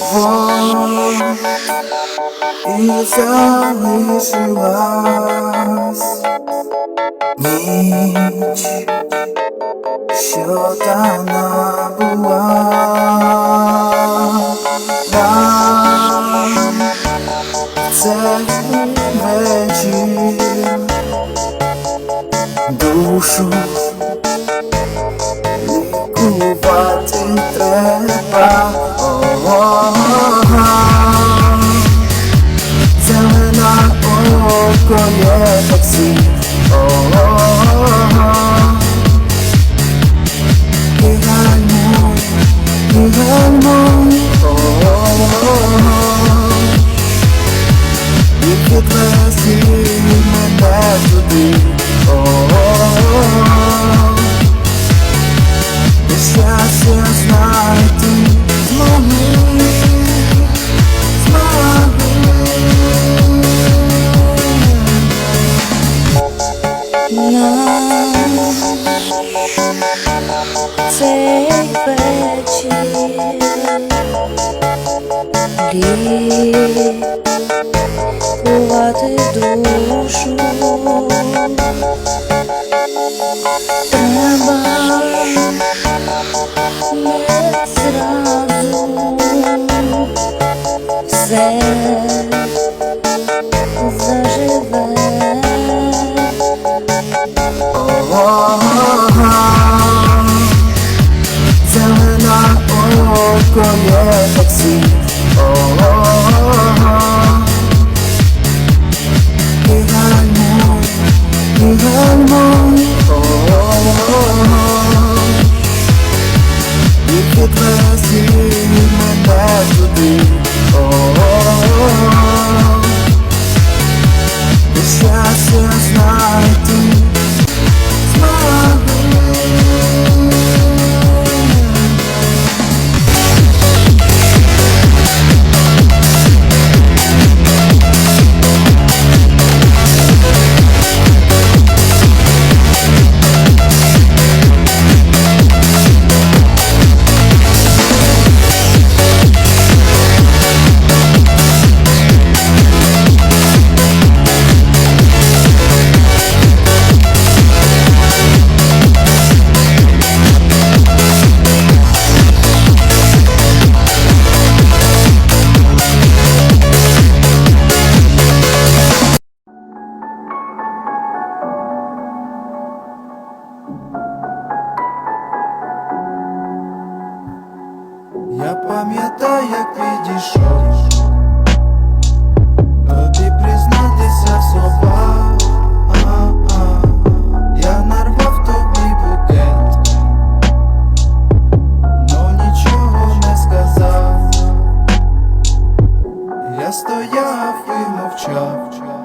我已消 и 世吧。你去，修 жваз, 当再回去读书 Треба не зразу все заживе. Це на око є. мовчав і мовчав.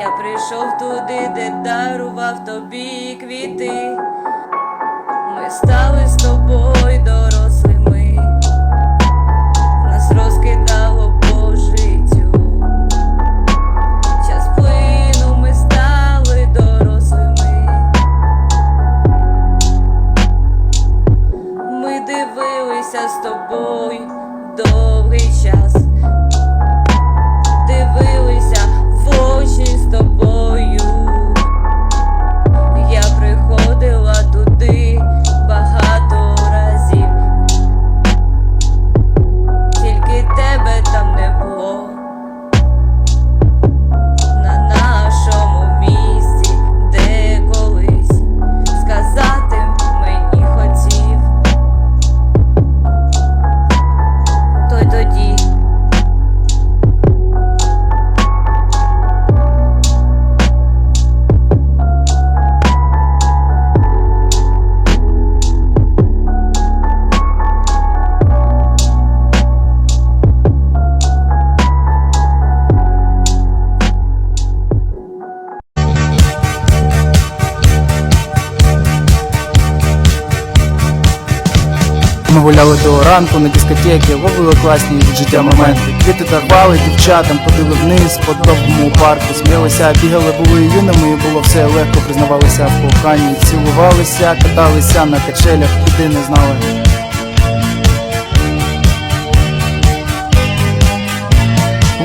я прийшов туди, де дарував тобі квіти, ми стали. Ранку на дискотеки, ловили класні від життя моменти. Квіти дарвали дівчатам, ходили вниз по довгому парку, сміялися, бігали, були юними, і було все легко, признавалися в коханні, цілувалися, каталися на качелях, куди не знали.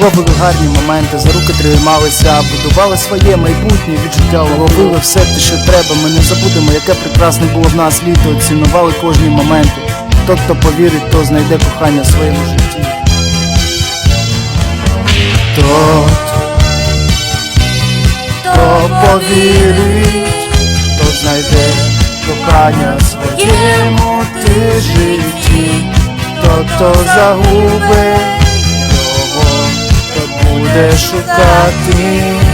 Ловили гарні моменти, за руки трималися, будували своє майбутнє відчуття, ловили все те, що треба. Ми не забудемо, яке прекрасне було в нас літо. Цінували кожні моменти. Тот, хто повірить, то знайде кохання в своєму житті. Тот, хто повірить, то знайде кохання в своєму ти житті. Тот, хто загубить того, хто буде шукати.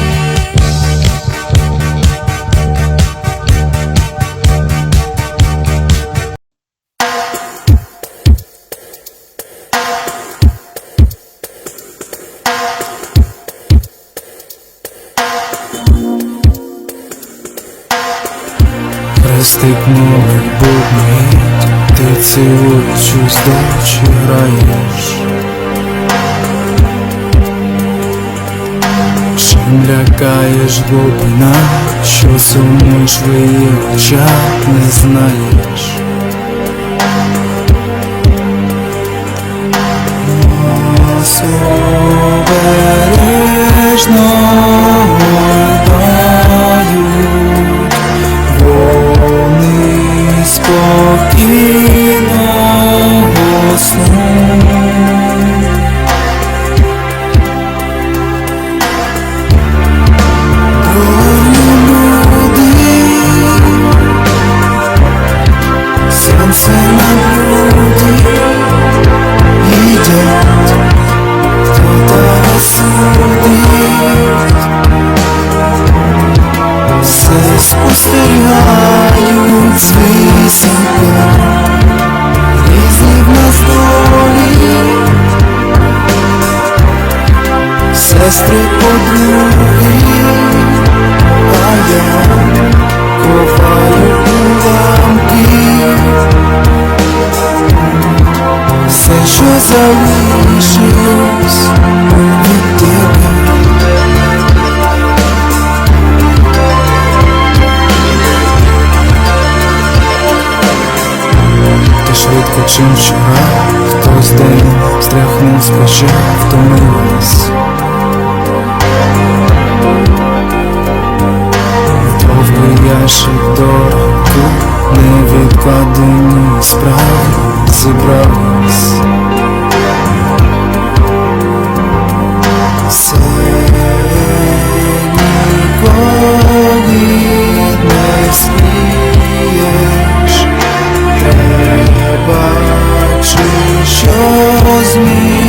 Цілуючи з дочі граєш. Чим лякаєш глибина, що сумуєш в її очах, не знаєш. Обережно залишилось від тебе. Ти швидко чим вчора Хтось день стряхнув з плеча Втомилась. Довгий ящик до ранку Невідкладені справи зібрались Треба чи що змінювати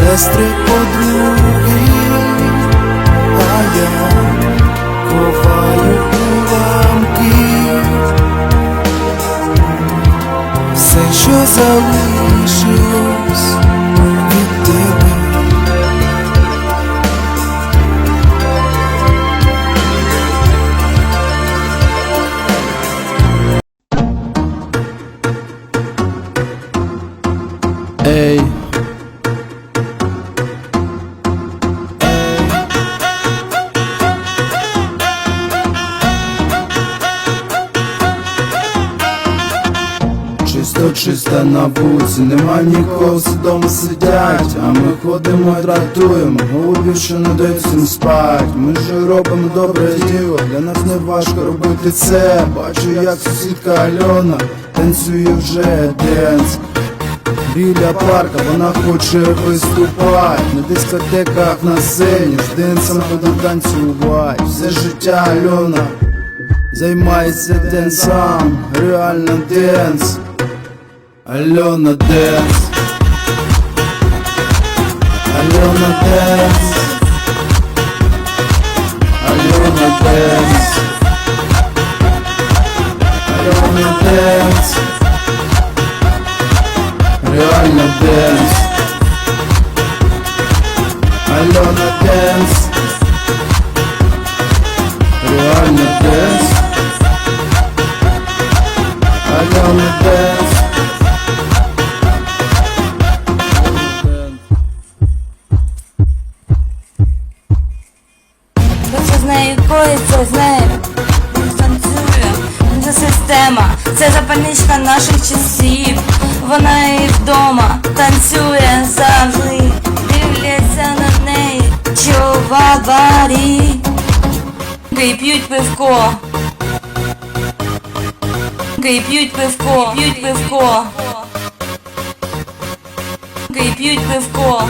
сестри подруги, а я ховаю уламки. Все, що залишилось Чисто на вулиці, нема нікого, всі дома сидять, а ми ходимо і дратуємо, голубів, що не дають всім спать. Ми ж робимо добре діло, для нас не важко робити це. Бачу, як сусідка Альона танцює вже денс. Біля парка вона хоче виступати На дискотеках на сцені з денсом будемо танцювати Все життя Альона Займається денсом, реально денс Альона денс Альона денс Альона денс Альона денс це запальничка наших часів. Вона і вдома танцює завжди. Дивляться на неї чувабарі Гей п'ють пивко. Гей п'ють пивко, п'ють пивко. Гей п'ють пивко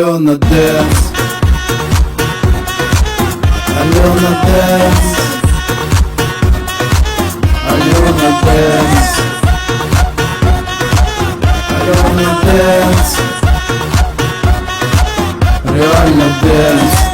Альона денс Альона денс Альона денс Альона денс Реально денс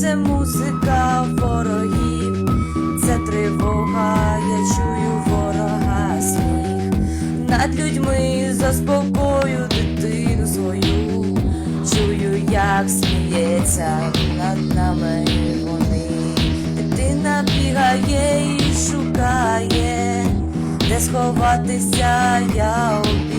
це музика ворогів, це тривога, я чую ворога сміх. Над людьми заспокою дитину свою, чую, як сміється над нами вони. Дитина бігає і шукає, де сховатися, я обіцяю.